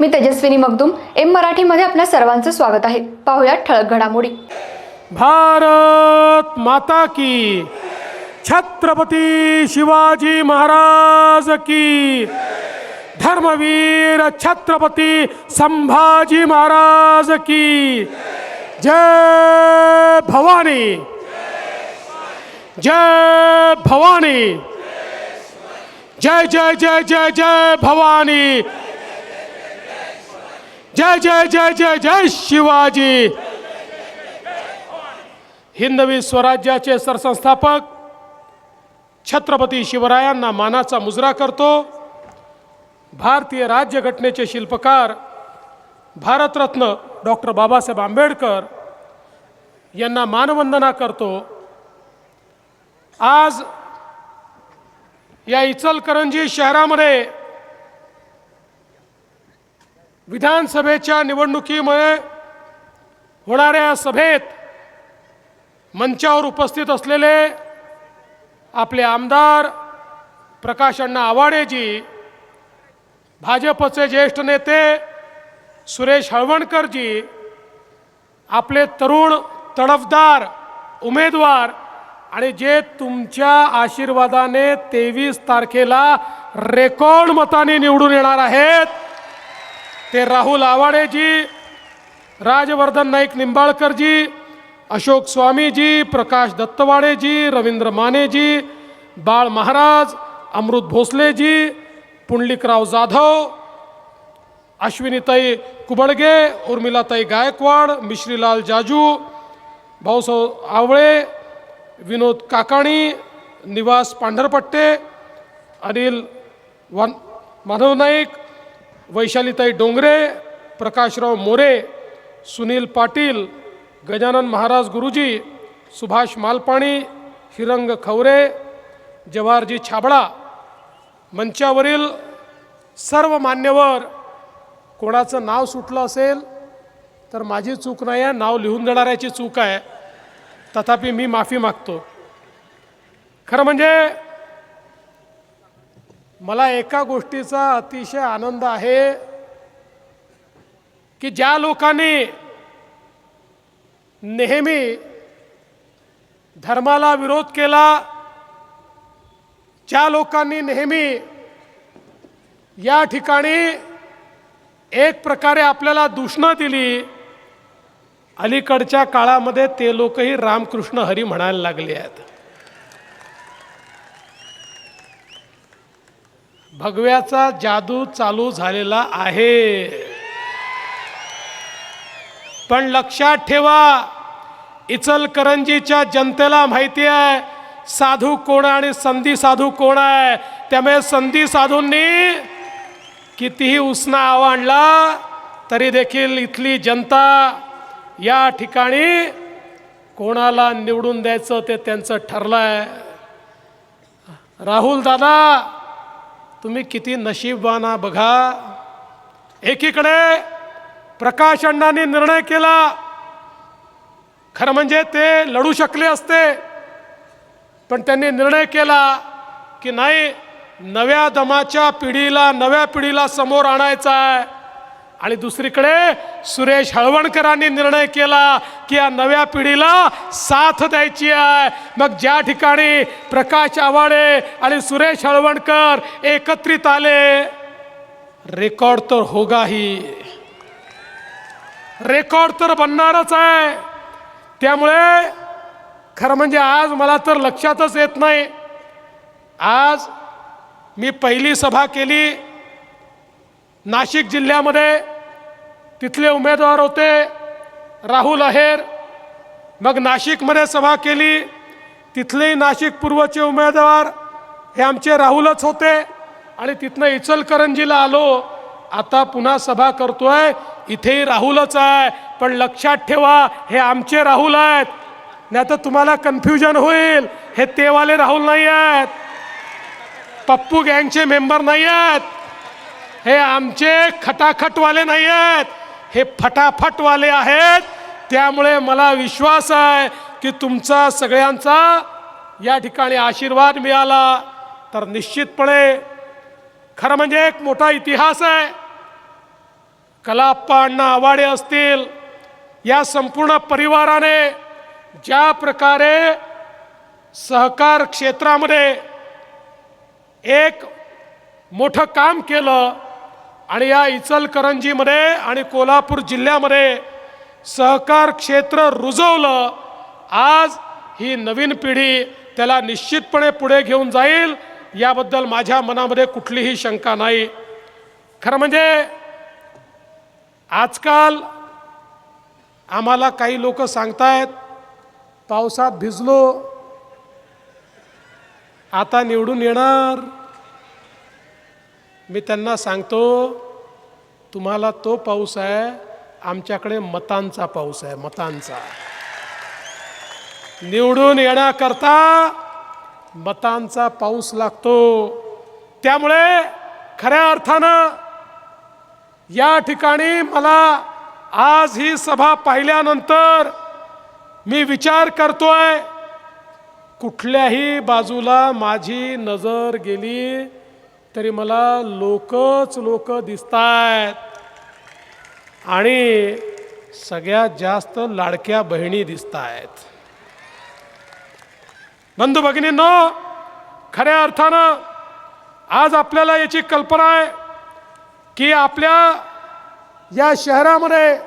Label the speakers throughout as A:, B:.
A: मी Tejaswini Magdum M मराठीमध्ये आपल्या सर्वांचं स्वागत आहे. पाहुयात ठळक घडामोडी.
B: भारत माता की छत्रपती शिवाजी महाराज की. धर्मवीर छत्रपती संभाजी महाराज की. जय भवानी. जय भवानी. जय जय जय जय जय भवानी. जय जय जय जय जय शिवाजी. हिंदवी स्वराज्याचे सरसंस्थापक छत्रपती शिवरायांना मानाचा मुजरा करतो. भारतीय राज्यघटनेचे शिल्पकार भारतरत्न डॉक्टर बाबासाहेब आंबेडकर यांना मानवंदना करतो. आज या इचलकरंजी शहरामध्ये विधानसभेच्या निवडणुकीमुळे होणाऱ्या सभेत मंचावर उपस्थित असलेले आपले आमदार प्रकाश अण्णा आवाडेजी भाजपचे ज्येष्ठ नेते सुरेश हळवणकरजी आपले तरुण तडफदार उमेदवार आणि जे तुमच्या आशीर्वादाने तेवीस तारखेला रेकॉर्ड मताने निवडून येणार आहेत ते राहुल आवाडेजी राजवर्धन नाईक निंबाळकरजी अशोक स्वामीजी प्रकाश दत्तवाडेजी रवींद्र मानेजी बाळ महाराज अमृत भोसलेजी पुंडलिकराव जाधव अश्विनीताई कुबडगे उर्मिलाताई गायकवाड मिश्रीलाल जाजू भाऊसाहेब आवळे विनोद काकाणी निवास पांढरपट्टे अनिल वन माधव नाईक वैशालीताई डोंगरे प्रकाशराव मोरे सुनील पाटील गजानन महाराज गुरुजी सुभाष मालपाणी हिरंग खवरे जवाहरजी छाबळा मंचावरील सर्व मान्यवर कोणाचं नाव सुटलं असेल तर माझी चूक नाही आहे नाव लिहून देणाऱ्याची चूक आहे. तथापि मी माफी मागतो. खरं म्हणजे मला एका गोष्टीचा अतिशय आनंद आहे की ज्या लोकांनी नेहमी धर्माला विरोध केला ज्या लोकांनी नेहमी या ठिकाणी एक प्रकारे आपल्याला दूषणं दिली अलीकडच्या काळामध्ये ते लोकही रामकृष्ण हरी म्हणायला लागले आहेत. भगव्याचा जादू चालू झालेला आहे. पण लक्षात ठेवा इचलकरंजीच्या जनतेला माहिती आहे साधू कोण आणि संधी साधू कोण आहे? त्यामुळे संधी साधूंनी कितीही उसना आणला तरी देखील इथली जनता या ठिकाणी कोणाला निवडून द्यायचं ते त्यांचं ठरलं आहे राहुल दादा तुम्ही किती नशीबवाना बघा एकीकडे प्रकाश अण्णांनी निर्णय केला. खरं म्हणजे ते लढू शकले असते पण त्यांनी निर्णय केला की नाही नव्या दमाच्या पिढीला नव्या पिढीला समोर आणायचा आहे. आणि दुसरीकडे सुरेश हळवणकरांनी निर्णय केला की या नव्या पिढीला साथ द्यायची आहे. मग ज्या ठिकाणी प्रकाश आवाडे आणि सुरेश हळवणकर एकत्रित आले रेकॉर्ड तर होगाही. रेकॉर्ड तर बनणारच आहे. त्यामुळे खरं म्हणजे आज मला तर लक्षातच येत नाही. आज मी पहिली सभा केली नाशिक जिल्ह्यामध्ये तिथले उमेदवार होते राहुल अहेर. मग नाशिकमध्ये सभा केली. तिथलेही नाशिक पूर्वचे उमेदवार हे आमचे राहुलच होते. आणि तिथनं इचलकरंजीला आलो. आता पुन्हा सभा करतोय. इथेही राहुलच आहे. पण लक्षात ठेवा हे आमचे राहुल आहेत. नाही तर तुम्हाला कन्फ्युजन होईल. हे तेवाले राहुल नाही आहेत. पप्पू गँगचे मेंबर नाही आहेत. हे आमचे खटाखटवाले नाही आहेत हे फटाफटवाले आहेत. त्यामुळे मला विश्वास आहे की तुमचा सगळ्यांचा या ठिकाणी आशीर्वाद मिळाला. तर निश्चितपणे खरं म्हणजे एक मोठा इतिहास आहे. कलाप्पा अण्णा आवाडे असतील. या संपूर्ण परिवाराने ज्या प्रकारे सहकार क्षेत्रामध्ये एक मोठं काम केलं आणि या इचलकरंजीमध्ये आणि कोल्हापूर जिल्ह्यामध्ये सहकार क्षेत्र रुजवलं आज ही नवीन पिढी त्याला निश्चितपणे पुढे घेऊन जाईल याबद्दल माझ्या मनामध्ये कुठलीही शंका नाही. खरं म्हणजे आजकाल आम्हाला काही लोक सांगतायत पावसात भिजलो आता निवडून येणार मी त्यांना सांगतो तुम्हाला तो पाऊस आहे आमच्याकडे मतांचा पाऊस आहे मतांचा. निवडून येण्याकरता मतांचा पाऊस लागतो. त्यामुळे खऱ्या अर्थानं या ठिकाणी मला आज ही सभा पाहिल्यानंतर मी विचार करतोय कुठल्याही बाजूला माझी नजर गेली तरी मला लोकच लोक दिसतायत. आणि सगळ्यात जास्त लाडक्या बहिणी दिसतायत. बंधू भगिनींनो खऱ्या अर्थानं आज आपल्याला याची कल्पना आहे की आपल्या या शहरामध्ये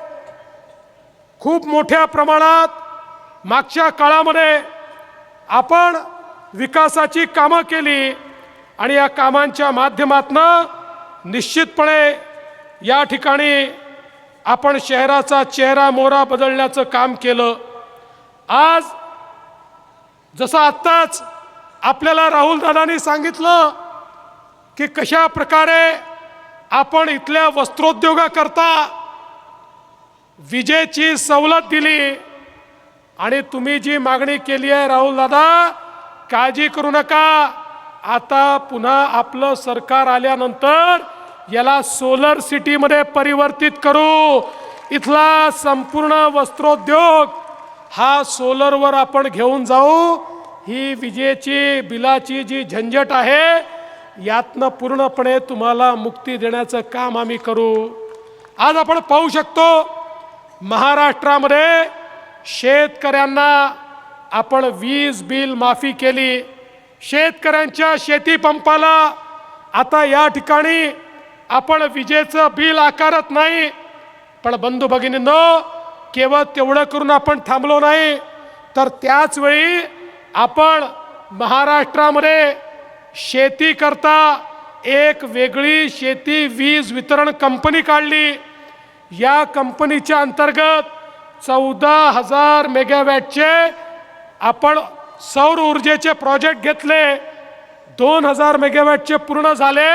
B: खूप मोठ्या प्रमाणात मागच्या काळामध्ये आपण विकासाची कामं केली. आणि या कामांच्या माध्यमातनं निश्चितपणे या ठिकाणी आपण शहराचा चेहरा मोहरा बदलण्याचं काम केलं. आज जसं आत्ताच आपल्याला राहुल दादांनी सांगितलं की कशा प्रकारे आपण इथल्या वस्त्रोद्योगाकरता विजेची सवलत दिली आणि तुम्ही जी मागणी केली आहे राहुल दादा काळजी करू नका. आता पुन्हा आपलं सरकार आल्यानंतर याला सोलर सिटीमध्ये परिवर्तित करू. इथला संपूर्ण वस्त्रोद्योग हा सोलरवर आपण घेऊन जाऊ. ही विजेची बिलाची जी झंझट आहे यातनं पूर्णपणे तुम्हाला मुक्ती देण्याचं काम आम्ही करू. आज आपण पाहू शकतो महाराष्ट्रामध्ये शेतकऱ्यांना आपण वीज बिल माफी केली. शेतकऱ्यांच्या शेती पंपाला आता या ठिकाणी आपण विजेचं बिल आकारत नाही. पण बंधू भगिनींनो केवळ तेवढं करून आपण थांबलो नाही तर त्याच वेळी आपण महाराष्ट्रामध्ये शेती करता एक वेगळी शेती वीज वितरण कंपनी काढली. या कंपनीच्या अंतर्गत चौदा हजार मेगावॅटचे आपण सौर ऊर्जेचे प्रोजेक्ट घेतले. दोन हजार मेगावॅटचे पूर्ण झाले.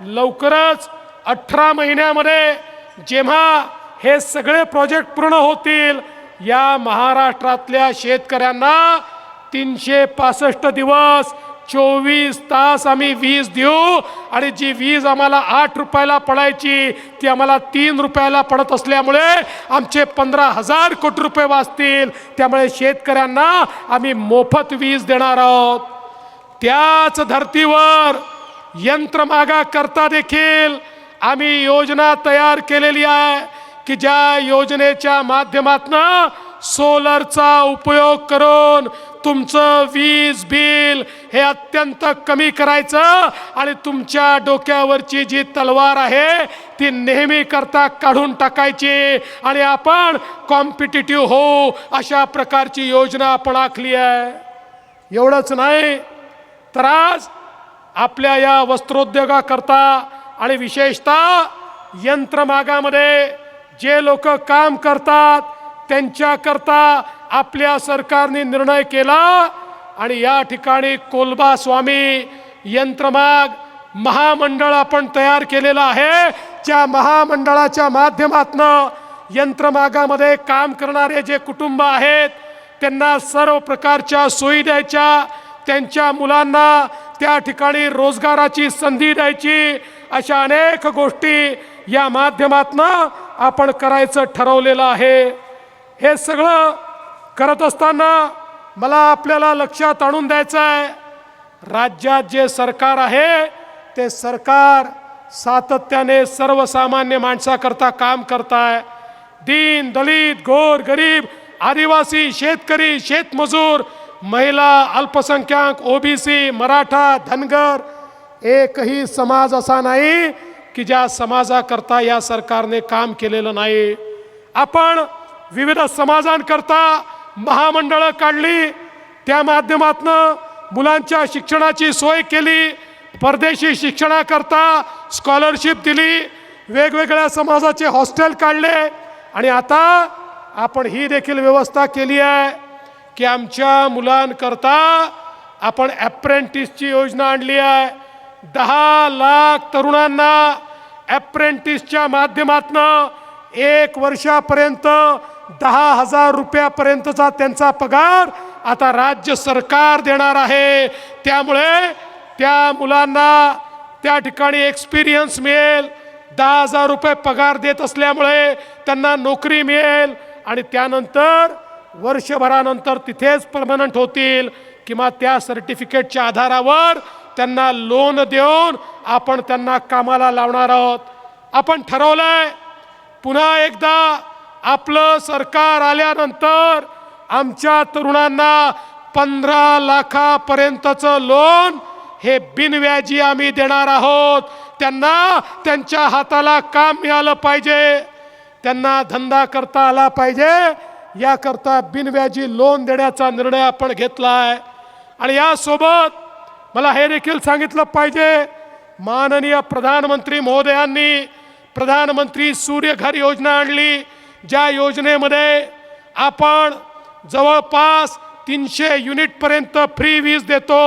B: लवकरच अठरा महिन्यामध्ये जेव्हा हे सगळे प्रोजेक्ट पूर्ण होतील या महाराष्ट्रातल्या शेतकऱ्यांना तीनशे पासष्ट दिवस चोवीस तास आम्ही वीज देऊ आणि जी वीज आम्हाला आठ रुपयाला पडायची ती आम्हाला तीन रुपयाला पडत असल्यामुळे आमचे पंधरा हजार कोटी रुपये वाचतील. त्यामुळे शेतकऱ्यांना आम्ही मोफत वीज देणार आहोत. त्याच धर्तीवर यंत्रमागा करता देखील आम्ही योजना तयार केलेली आहे की ज्या योजनेच्या माध्यमातनं सोलरचा उपयोग करून तुमचं वीज बिल हे अत्यंत कमी करायचं आणि तुमच्या डोक्यावरची जी तलवार आहे ती नेहमी करता काढून टाकायची. आणि आपण कॉम्पिटिटिव्ह होऊ अशा प्रकारची योजना आपण आखली आहे. एवढंच नाही तर आज आपल्या या वस्त्रोद्योगाकरता आणि विशेषतः यंत्रमागामध्ये जे लोक काम करतात त्यांच्याकरता आपल्या सरकारने निर्णय केला आणि या ठिकाणी कोलबा स्वामी यंत्रमाग महामंडळ आपण तयार केलेलं आहे. त्या महामंडळाच्या माध्यमातनं यंत्रमागामध्ये काम करणारे जे कुटुंब आहेत त्यांना सर्व प्रकारच्या सोयी द्यायच्या त्यांच्या मुलांना त्या ठिकाणी रोजगाराची संधी द्यायची अशा अनेक गोष्टी या माध्यमातनं आपण करायचं ठरवलेलं आहे. हे सगळं करत असताना मला आपल्याला लक्षात आणून द्यायचं आहे राज्यात जे सरकार आहे ते सरकार सातत्याने सर्वसामान्य माणसाकरता काम करताय. दीन दलित गोर गरीब आदिवासी शेतकरी शेतमजूर महिला अल्पसंख्याक ओबीसी मराठा धनगर एकही समाज असा नाही की ज्या समाजाकरता या सरकारने काम केलेलं नाही. आपण विविध समाजांकरता महामंडळं काढली. त्या माध्यमातनं मुलांच्या शिक्षणाची सोय केली. परदेशी शिक्षणाकरता स्कॉलरशिप दिली. वेगवेगळ्या समाजाचे हॉस्टेल काढले. आणि आता आपण ही देखील व्यवस्था केली आहे की आमच्या मुलांकरता आपण ॲप्रेंटिसची योजना आणली आहे. दहा लाख तरुणांना ॲप्रेंटिसच्या माध्यमातनं एक वर्षापर्यंत दहा हजार रुपयापर्यंतचा त्यांचा पगार आता राज्य सरकार देणार आहे. त्यामुळे त्या मुलांना त्या ठिकाणी एक्सपिरियन्स मिळेल. दहा हजार रुपये पगार देत असल्यामुळे त्यांना नोकरी मिळेल. आणि त्यानंतर वर्षभरानंतर तिथेच परमनंट होतील. किंवा त्या सर्टिफिकेटच्या आधारावर त्यांना लोन देऊन आपण त्यांना कामाला लावणार आहोत. आपण ठरवलंय पुन्हा एकदा आपलं सरकार आल्यानंतर आमच्या तरुणांना पंधरा लाखापर्यंतचं लोन हे बिनव्याजी आम्ही देणार आहोत. त्यांना त्यांच्या हाताला काम मिळालं पाहिजे. त्यांना धंदा करता आला पाहिजे. याकरता बिनव्याजी लोन देण्याचा निर्णय आपण घेतला आहे आणि यासोबत मला हे देखील सांगितलं पाहिजे. माननीय प्रधानमंत्री महोदयांनी प्रधानमंत्री सूर्यघर योजना आणली. ज्या योजनेमध्ये आपण जवळपास तीनशे युनिटपर्यंत फ्री वीज देतो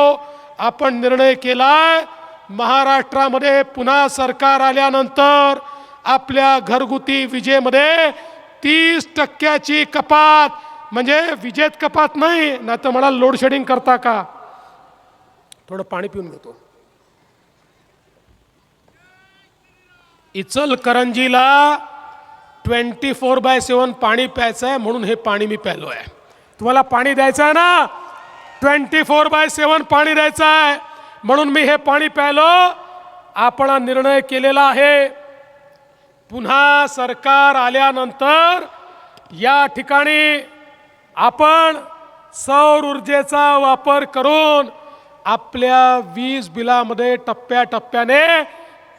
B: आपण निर्णय केला महाराष्ट्रामध्ये पुन्हा सरकार आल्यानंतर आपल्या घरगुती विजेमध्ये तीस टक्क्याची कपात म्हणजे विजेत कपात नाही ना तर मला लोडशेडिंग करता का? थोडं पाणी पिऊन घेतो. इचलकरंजीला ट्वेंटी फोर बाय सेवन पाणी प्यायचं आहे म्हणून हे पाणी मी प्यायलो आहे तुम्हाला पाणी द्यायचं आहे ना? ट्वेंटी फोर बाय सेवन पाणी द्यायचं आहे म्हणून मी हे पाणी प्यायलो आपण हा निर्णय केलेला आहे. पुन्हा सरकार आल्यानंतर या ठिकाणी आपण सौर ऊर्जेचा वापर करून आपल्या वीज बिलामध्ये टप्प्याटप्प्याने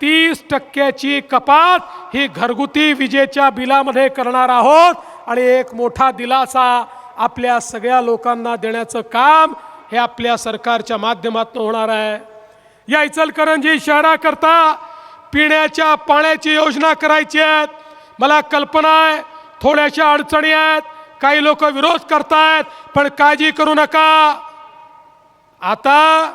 B: तीस टक्क्याची कपात ही घरगुती विजेच्या बिलामध्ये करणार आहोत. आणि एक मोठा दिलासा आपल्या सगळ्या लोकांना देण्याचं काम हे आपल्या सरकारच्या माध्यमातून होणार आहे. या इचलकरंजी शहराकरता पिण्याच्या पाण्याची योजना करायची आहेत. मला कल्पना आहे थोड्याशा अडचणी आहेत काही लोक विरोध करतायत पण काळजी करू नका. आता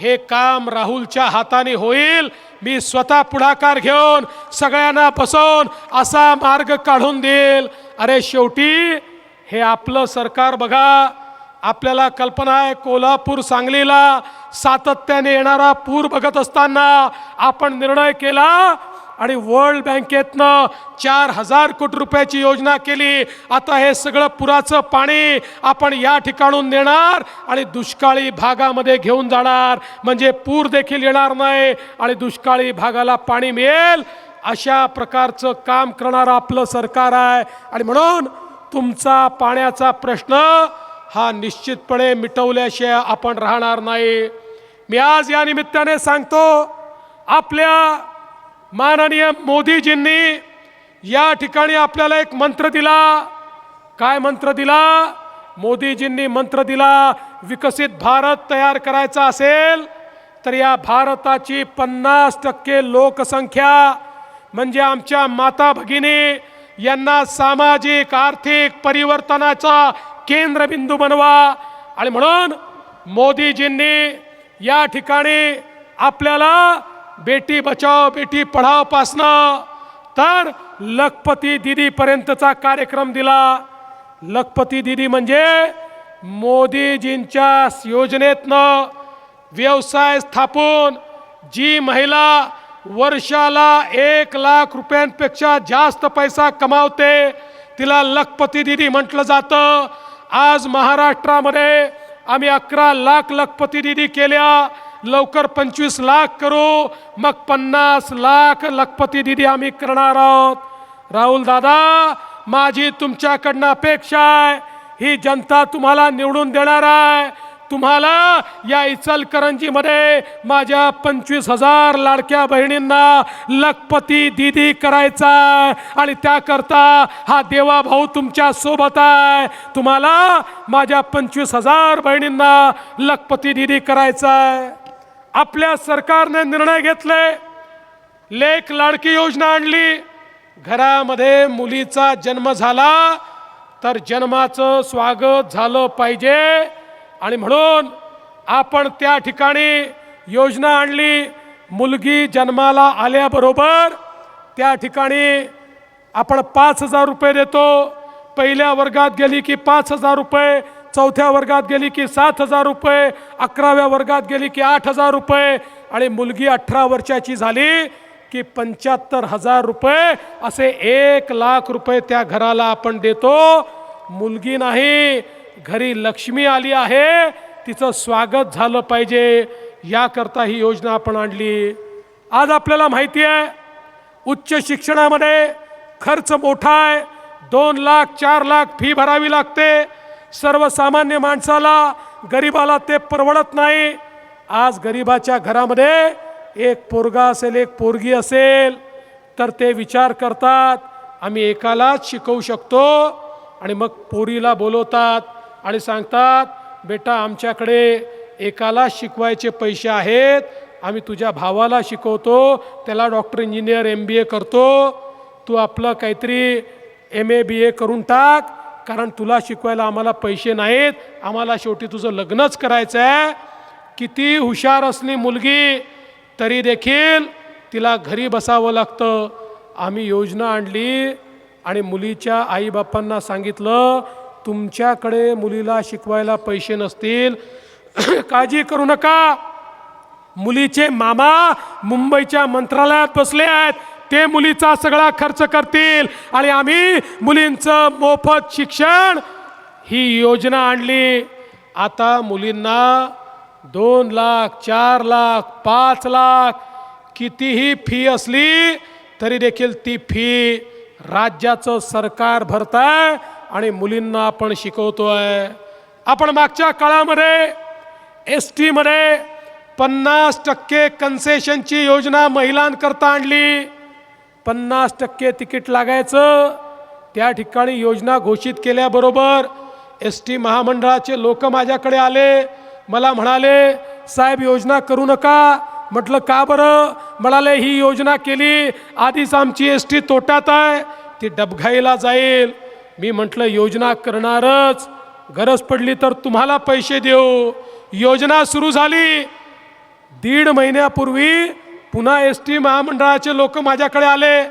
B: हे काम राहुलच्या हाताने होईल. मी स्वतः पुढाकार घेऊन सगळ्यांना बसवून असा मार्ग काढून देईल. अरे शेवटी हे आपलं सरकार बघा. आपल्याला कल्पना आहे कोल्हापूर सांगलीला सातत्याने येणारा पूर बघत असताना आपण निर्णय केला आणि वर्ल्ड बँकेतनं चार हजार कोटी रुपयाची योजना केली. आता हे सगळं पुराचं पाणी आपण या ठिकाणून नेणार आणि दुष्काळी भागामध्ये घेऊन जाणार. म्हणजे पूर देखील येणार नाही आणि दुष्काळी भागाला पाणी मिळेल. अशा प्रकारचं काम करणारं आपलं सरकार आहे. आणि म्हणून तुमचा पाण्याचा प्रश्न हा निश्चितपणे मिटवल्याशिवाय आपण राहणार नाही. मी आज या निमित्ताने सांगतो आपल्या माननीय मोदीजींनी या ठिकाणी आपल्याला एक मंत्र दिला. काय मंत्र दिला? मोदीजींनी मंत्र दिला विकसित भारत तयार करायचा असेल तर या भारताची पन्नास टक्के लोकसंख्या म्हणजे आमच्या माता भगिनी यांना सामाजिक आर्थिक परिवर्तनाचा केंद्रबिंदू बनवा. आणि म्हणून मोदीजींनी या ठिकाणी आपल्याला बेटी बचाव बेटी पढाव पासनं। तर लखपती दिदीपर्यंतचा कार्यक्रम दिला. लखपती दिदी म्हणजे मोदीजींच्या योजनेतनं व्यवसाय स्थापून जी महिला वर्षाला एक लाख रुपयांपेक्षा जास्त पैसा कमावते तिला लखपती दिदी म्हटलं जातं. आज महाराष्ट्रामध्ये आम्ही अकरा लाख लखपती दिदी केल्या. लवकर पंचवीस लाख करू. मग पन्नास लाख लखपती दिदी आम्ही करणार आहोत. राहुल दादा माझी तुमच्याकडनं अपेक्षा आहे. ही जनता तुम्हाला निवडून देणार आहे. तुम्हाला या इचलकरंजीमध्ये माझ्या पंचवीस हजार लाडक्या बहिणींना लखपती दिदी करायचा आहे. आणि त्याकरता हा देवा भाऊ तुमच्यासोबत आहे. तुम्हाला माझ्या पंचवीस हजार बहिणींना लखपती दिदी करायचा आहे. आपल्या सरकारने निर्णय घेतले लेख लाडकी योजना आणली. घरामध्ये मुलीचा जन्म झाला तर जन्माचं स्वागत झालं पाहिजे. आणि म्हणून आपण त्या ठिकाणी योजना आणली. मुलगी जन्माला आल्याबरोबर त्या ठिकाणी आपण पाच हजार रुपये देतो. पहिल्या वर्गात गेली की पाच हजार रुपये चौथ्या वर्गात गेली की सात हजार रुपये अकराव्या वर्गात गेली की आठ हजार रुपये आणि मुलगी अठरा वर्षाची झाली की पंच्याहत्तर हजार रुपये. असे एक लाख रुपये त्या घराला आपण देतो. मुलगी नाही घरी लक्ष्मी आली आहे. तिचं स्वागत झालं पाहिजे. याकरता ही योजना आपण आणली. आज आपल्याला माहिती आहे उच्च शिक्षणामध्ये खर्च मोठा आहे. दोन लाख चार लाख फी भरावी लागते. सर्वसामान्य माणसाला गरिबाला ते परवडत नाही. आज गरिबाच्या घरामध्ये एक पोरगा असेल एक पोरगी असेल तर ते विचार करतात आम्ही एकालाच शिकवू शकतो. आणि मग पोरीला बोलवतात आणि सांगतात बेटा आमच्याकडे एकाला शिकवायचे पैसे आहेत आम्ही तुझ्या भावाला शिकवतो त्याला doctor engineer M B A करतो तू आपलं काहीतरी एम ए बी ए करून टाक कारण तुला शिकवायला आम्हाला पैसे नाहीत. आम्हाला शेवटी तुझं लग्नच करायचं आहे किती हुशार असली मुलगी तरी देखील तिला घरी बसावं लागतं. आम्ही योजना आणली आणि मुलीच्या आईबापांना सांगितलं तुमच्याकडे मुलीला शिकवायला पैसे नसतील. काळजी करू नका. मुलीचे मामा मुंबईच्या मंत्रालयात बसले आहेत. ते मुलीचा सगळा खर्च करतील. आणि आम्ही मुलींचं मोफत शिक्षण ही योजना आणली. आता मुलींना दोन लाख चार लाख पाच लाख कितीही फी असली तरी देखील ती फी राज्याचं सरकार भरताय आणि मुलींना आपण शिकवतोय. आपण मागच्या काळामध्ये एस टीमध्ये पन्नास टक्के कन्सेशनची योजना महिलांकरता आणली. पन्नास टक्के तिकीट लागायचं. त्या ठिकाणी योजना घोषित केल्याबरोबर एस टी महामंडळाचे लोक माझ्याकडे आले. मला म्हणाले साहेब योजना करू नका. म्हटलं का बरं? म्हणाले ही योजना केली आधीच आमची एस टी तोट्यात आहे ती डबघाईला जाईल. मी म्हटलं योजना करणारच. गरज पडली तर तुम्हाला पैसे देऊ. योजना सुरू झाली. दीड महिन्यापूर्वी पुन्हा एस टी महामंडळाचे लोक माझ्याकडे आले.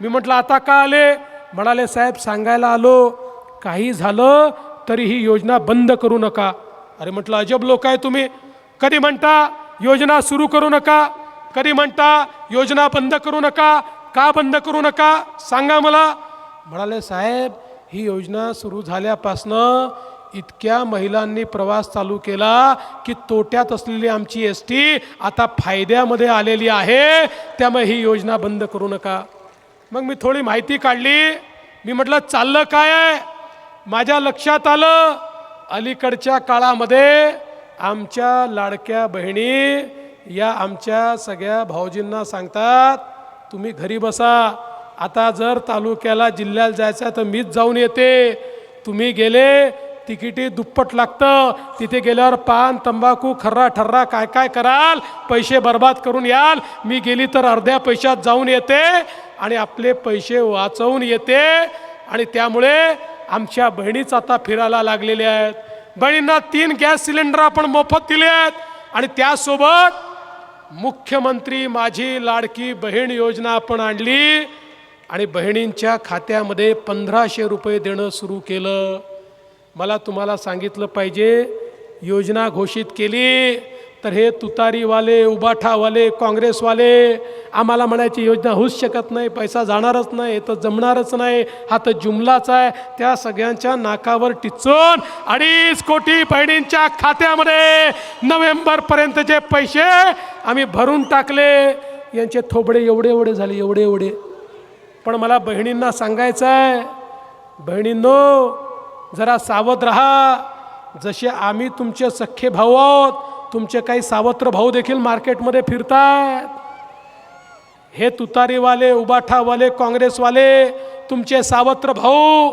B: मी म्हटलं आता का आले? म्हणाले साहेब सांगायला आलो. काही झालं तरी ही योजना बंद करू नका. अरे म्हटलं अजब लोक आहे तुम्ही. कधी म्हणता योजना सुरू करू नका? कधी म्हणता योजना बंद करू नका? का बंद करू नका? सांगा मला. म्हणाले साहेब ही योजना सुरू झाल्यापासनं इतक्या महिलांनी प्रवास चालू केला की तोट्यात असलेली आमची एस टी आता फायद्यामध्ये आलेली आहे. त्यामुळे ही योजना बंद करू नका. मग मी थोडी माहिती काढली. मी म्हटलं चाललं काय? आहे माझ्या लक्षात आलं अलीकडच्या काळामध्ये आमच्या लाडक्या बहिणी या आमच्या सगळ्या भाऊजींना सांगतात तुम्ही घरी बसा. आता जर तालुक्याला जिल्ह्याला जायचं तर मीच जाऊन येते. तुम्ही गेले तिकिटी दुप्पट लागतं. तिथे गेल्यावर पान तंबाखू खर्रा ठर्रा काय काय कराल? पैसे बर्बाद करून याल. मी गेली तर अर्ध्या पैशात जाऊन येते आणि आपले पैसे वाचवून येते. आणि त्यामुळे आमच्या बहिणीच आता फिरायला लागलेल्या आहेत. बहिणींना तीन गॅस सिलेंडर आपण मोफत दिले आहेत. आणि त्यासोबत मुख्यमंत्री माझी लाडकी बहीण योजना आपण आणली. आणि बहिणींच्या खात्यामध्ये पंधराशे रुपये देणं सुरू केलं. मला तुम्हाला सांगितलं पाहिजे योजना घोषित केली तर हे तुतारीवाले उबाठावाले काँग्रेसवाले आम्हाला म्हणायची योजना होऊच शकत नाही पैसा जाणारच नाही हे तर जमणारच नाही हा तर जुमलाच आहे. त्या सगळ्यांच्या नाकावर टिचून अडीच कोटी बहिणींच्या खात्यामध्ये नोव्हेंबरपर्यंतचे पैसे आम्ही भरून टाकले. यांचे थोबडे एवढे एवढे झाले एवढे एवढे. पण मला बहिणींना सांगायचं आहे बहिणींनो जरा सावध राहा. जसे आम्ही तुमचे सख्खे भाऊ आहोत तुमचे काही सावत्र भाऊ देखील मार्केटमध्ये फिरतात. हे तुतारीवाले उबाठावाले काँग्रेसवाले तुमचे सावत्र भाऊ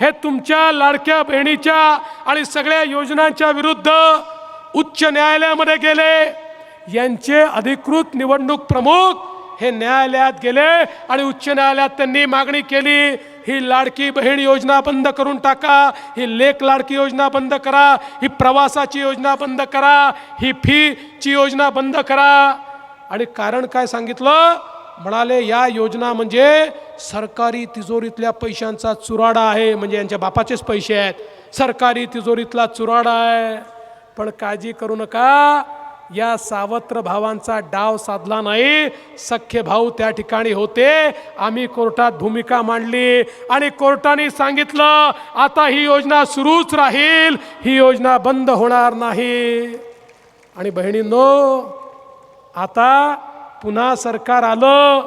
B: हे तुमच्या लाडक्या बहिणीच्या आणि सगळ्या योजनांच्या विरुद्ध उच्च न्यायालयामध्ये गेले. यांचे अधिकृत निवडणूक प्रमुख हे न्यायालयात गेले आणि उच्च न्यायालयात त्यांनी मागणी केली. ही लाडकी बहीण योजना बंद करून टाका ही लेख लाडकी योजना बंद करा ही प्रवासाची योजना बंद करा ही फीची योजना बंद करा. आणि कारण काय सांगितलं? म्हणाले या योजना म्हणजे सरकारी तिजोरीतल्या पैशांचा चुराडा आहे म्हणजे यांच्या बापाचेच पैसे आहेत. सरकारी तिजोरीतला चुराडा आहे. पण काळजी करू नका. या सावत्र भावांचा डाव साधला नाही. सख्य भाऊ त्या ठिकाणी होते. आम्ही कोर्टात भूमिका मांडली आणि कोर्टाने सांगितलं आता ही योजना सुरूच राहील. ही योजना बंद होणार नाही. आणि बहिणींनो आता पुन्हा सरकार आलं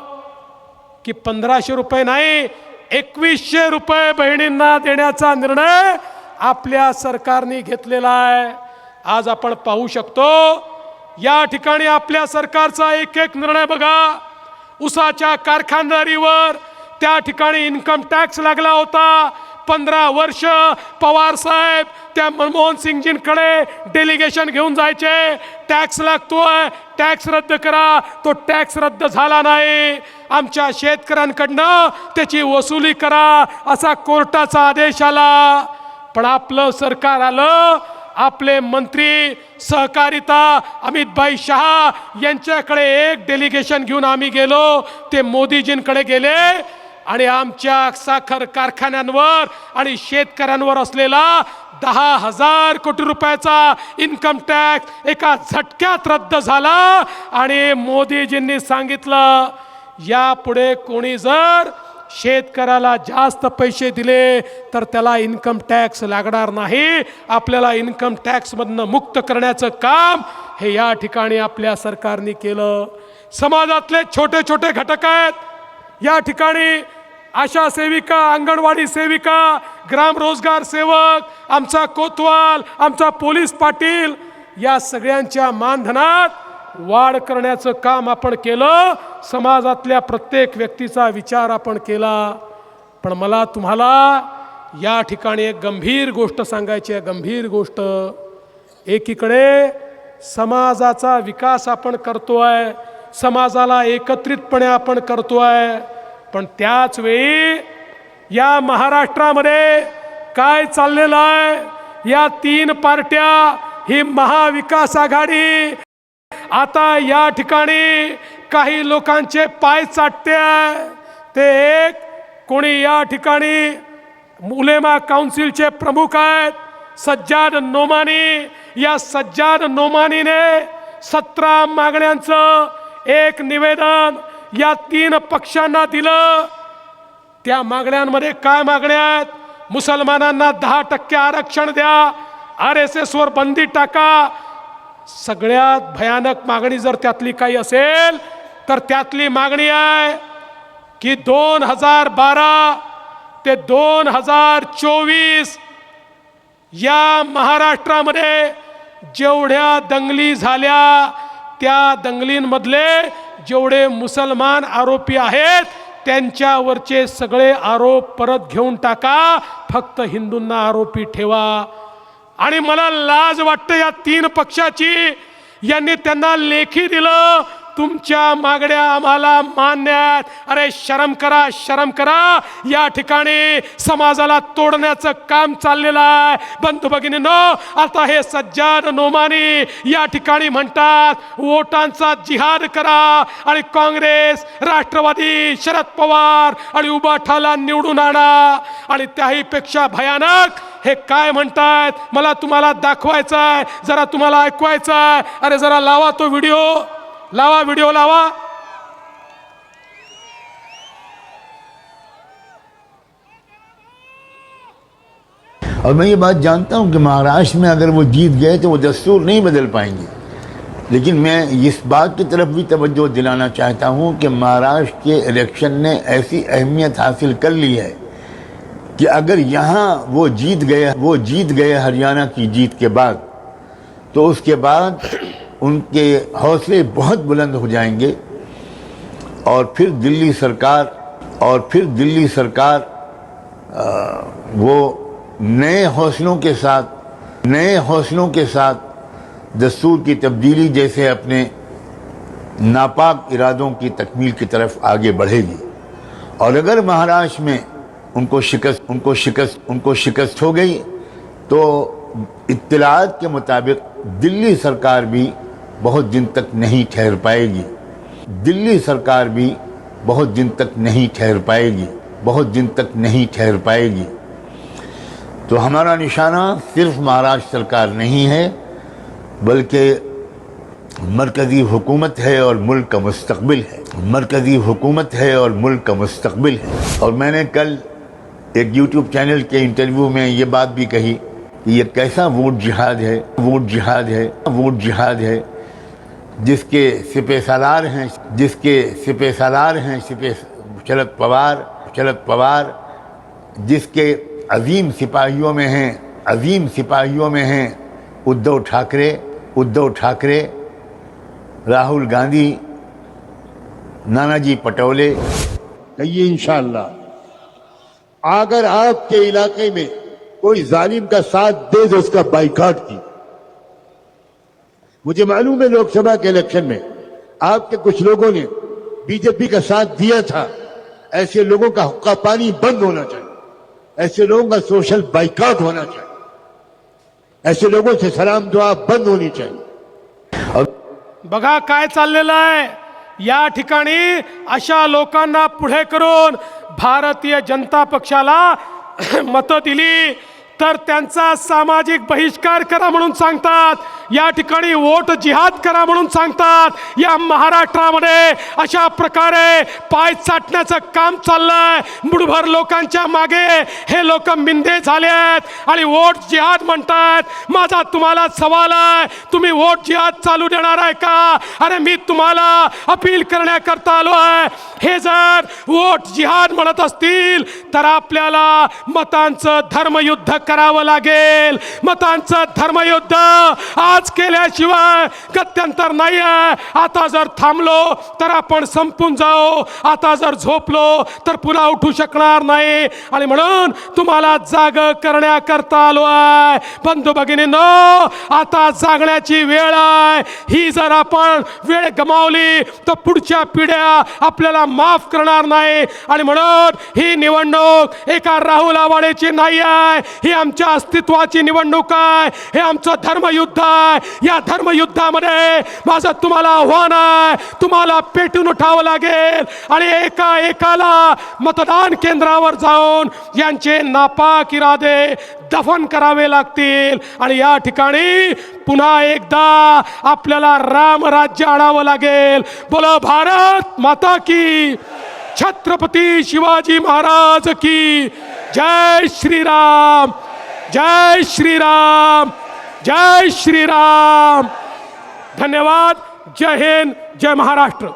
B: की पंधराशे रुपये नाही एकवीसशे रुपये बहिणींना देण्याचा निर्णय आपल्या सरकारने घेतलेला आहे. आज आपण पाहू शकतो या ठिकाणी आपल्या सरकारचा एक एक निर्णय बघा. उसाच्या कारखानदारीवर त्या ठिकाणी इन्कम टॅक्स लागला होता. पंधरा वर्ष पवार साहेब त्या मनमोहन सिंगजींकडे डेलिगेशन घेऊन जायचे. टॅक्स लागतोय. टॅक्स रद्द करा. तो टॅक्स रद्द झाला नाही. आमच्या शेतकऱ्यांकडनं त्याची वसुली करा असा कोर्टाचा आदेश आला. पण आपलं सरकार आलं. आपले मंत्री सहकारिता अमितभाई शहा यांच्याकडे एक डेलिगेशन घेऊन आम्ही गेलो. ते मोदीजींकडे गेले आणि आमच्या साखर कारखान्यांवर आणि शेतकऱ्यांवर असलेला दहा हजार कोटी रुपयाचा इन्कम टॅक्स एका झटक्यात रद्द झाला आणि मोदीजींनी सांगितलं यापुढे कोणी जर शेतकऱ्याला जास्त पैसे दिले तर त्याला इन्कम टॅक्स लागणार नाही. आपल्याला इन्कम टॅक्समधनं मुक्त करण्याचं काम हे या ठिकाणी आपल्या सरकारने केलं. समाजातले छोटे छोटे घटक आहेत. या ठिकाणी आशा सेविका अंगणवाडी सेविका ग्राम रोजगार सेवक आमचा कोतवाल आमचा पोलीस पाटील या सगळ्यांच्या मानधनात वाढ करण्याचं काम आपण केलं समाजातल्या प्रत्येक व्यक्तीचा विचार आपण केला. पण मला तुम्हाला या ठिकाणी एक गंभीर गोष्ट सांगायची आहे गंभीर गोष्ट. एकीकडे समाजाचा विकास आपण करतो आहे समाजाला एकत्रितपणे आपण करतो आहे पण त्याच वेळी या महाराष्ट्रामध्ये काय चाललेलं आहे? या तीन पार्ट्या ही महाविकास आघाडी आता या ठिकाणी काही लोकांचे पाय चाटते. आहे ते एक कोणी या ठिकाणी उलेमा काउन्सिलचे प्रमुख आहेत. सज्जाद नोमानी. या सज्जाद नोमानीने सतरा मागण्यांचं एक निवेदन या तीन पक्षांना दिलं. त्या मागण्यांमध्ये काय मागण्या आहेत? मुसलमानांना दहा टक्के आरक्षण द्या. आर एस एसवर बंदी टाका. सगळ्यात भयानक मागणी जर त्यातली काही असेल तर त्यातली मागणी आहे की दोन हजार बारा ते दोन हजार चोवीस या महाराष्ट्रामध्ये जेवढ्या दंगली झाल्या त्या दंगलींमधले जेवढे मुसलमान आरोपी आहेत त्यांच्यावरचे सगळे आरोप परत घेऊन टाका फक्त हिंदूंना आरोपी ठेवा. आणि मला लाज वाटतं या तीन पक्षाची. यांनी त्यांना लेखी दिलं. तुमच्या मागण्या आम्हाला मान्यात अरे शरम करा शरम करा. या ठिकाणी समाजाला तोडण्याचं काम चाललेलं आहे. बंधू भगिनीनो आता हे सज्जन नोमानी या ठिकाणी म्हणतात वोटांचा जिहाद करा आणि काँग्रेस राष्ट्रवादी शरद पवार आणि उबाठाला निवडून आणा. आणि त्याहीपेक्षा भयानक हे काय म्हणतायत? मला तुम्हाला दाखवायचं आहे जरा तुम्हाला ऐकवायचं आहे अरे जरा लावा तो व्हिडिओ. लावा व्हिडिओ लावा.
C: और मैं ये बात जानता हूँ कि महाराष्ट्र में अगर वो जीत गए तो वो दस्तूर नहीं बदल पाएंगे लेकिन मैं इस बात की तरफ भी तवज्जो दिलाना चाहता हूँ कि महाराष्ट्र के इलेक्शन ने ऐसी अहमियत हासिल कर ली है कि अगर यहाँ वो जीत गए वो जीत गए हरियाणा की जीत के बाद तो उसके बाद उनके हौसले बहुत बुलंद हो जाएंगे और फिर दिल्ली सरकार और फिर दिल्ली सरकार अ, वो नए हौसलों के साथ नए हौसलों के साथ ان کو شکست، ان کو شکست، ان کو شکست ہو گئی۔ تو اطلاعات کے مطابق دلی سرکار بھی بہت دن تک نہیں ٹھہر پائے گی۔ دلی سرکار بھی بہت دن تک نہیں ٹھہر پائے گی۔ بہت دن تک نہیں ٹھہر پائے گی۔ تو ہمارا نشانہ صرف مہاراشٹر سرکار نہیں ہے، بلکہ مرکزی حکومت ہے اور ملک کا مستقبل ہے۔ مرکزی حکومت ہے اور ملک کا مستقبل ہے۔ اور میں نے کل हुकूमत है और मुल्क का मुस्तकबिल है और मैंने कल एक यूट्यूब चैनल के इंटरव्यू में ये बात भी कही कि ये कैसा वोट जिहाद है वोट जिहाद है वोट जिहाद है जिसके सिपे सालार हैं जिसके सिपे सालार हैं सिपे शरद पवार शरद पवार जिसके अजीम सिपाहियों में हैं अजीम सिपाहियों में हैं उद्धव ठाकरे उद्धव ठाकरे राहुल गांधी नानाजी पटोले
D: कहिए इंशाल्लाह अगर आपके इलाके में कोई जालिम का साथ दे तो उसका बाइकाट की मुझे मालूम है लोकसभा के इलेक्शन में आपके कुछ लोगों ने बीजेपी का साथ दिया था ऐसे लोगों का हुक्का पानी बंद होना चाहिए ऐसे लोगों का सोशल बाइकाट होना चाहिए ऐसे लोगों से सलाम दुआ बंद होनी चाहिए
B: बघा काय चाललेलं आहे या ठिकाणी अशा लोकांना पुढे करून भारतीय जनता पक्षाला मतं दिली. तर त्यांचा सामाजिक बहिष्कार करा म्हणून सांगतात. या ठिकाणी वोट जिहाद करा म्हणून सांगतात. या महाराष्ट्रामध्ये अशा प्रकारे पाय चाटण्याचं काम चाललंय. मुठभर लोकांच्या मागे हे लोक मिंदे झाले आहेत आणि वोट जिहाद म्हणतात. माझा तुम्हाला सवाल आहे तुम्ही वोट जिहाद चालू देणार आहे का? अरे मी तुम्हाला अपील करण्याकरता आलो आहे. हे जर वोट जिहाद म्हणत असतील तर आपल्याला मतांचं धर्मयुद्ध करावं लागेल. मतांचं धर्मयुद्ध आज केल्याशिवाय गत्यंतर नाही आहे आता जर थांबलो तर आपण संपून जाऊ. आता जर झोपलो तर पुन्हा उठू शकणार नाही. आणि म्हणून तुम्हाला जाग करण्याकरता आलो आहे. बंधू भगिनींनो आता जागण्याची वेळ आहे. ही जर आपण वेळ गमावली तर पुढच्या पिढ्या आपल्याला माफ करणार नाही. आणि म्हणून ही निवडणूक एका राहुल आवाडेची नाही आहे. ही आमच्या अस्तित्वाची निवडणूक आहे. हे आमचं धर्मयुद्ध आहे. या धर्मयुद्धामध्ये माझं तुम्हाला आव्हान आहे. तुम्हाला पेटून उठावं लागेल. आणि एका एकाला मतदान केंद्रावर जाऊन यांचे नापाक इरादे दफन करावे लागतील. आणि या ठिकाणी पुन्हा एकदा आपल्याला राम राज्य आणावं लागेल. बोला भारत माता की छत्रपती शिवाजी महाराज की. जय श्रीराम. जय श्रीराम. जय श्रीराम. धन्यवाद. जय हिंद. जय महाराष्ट्र.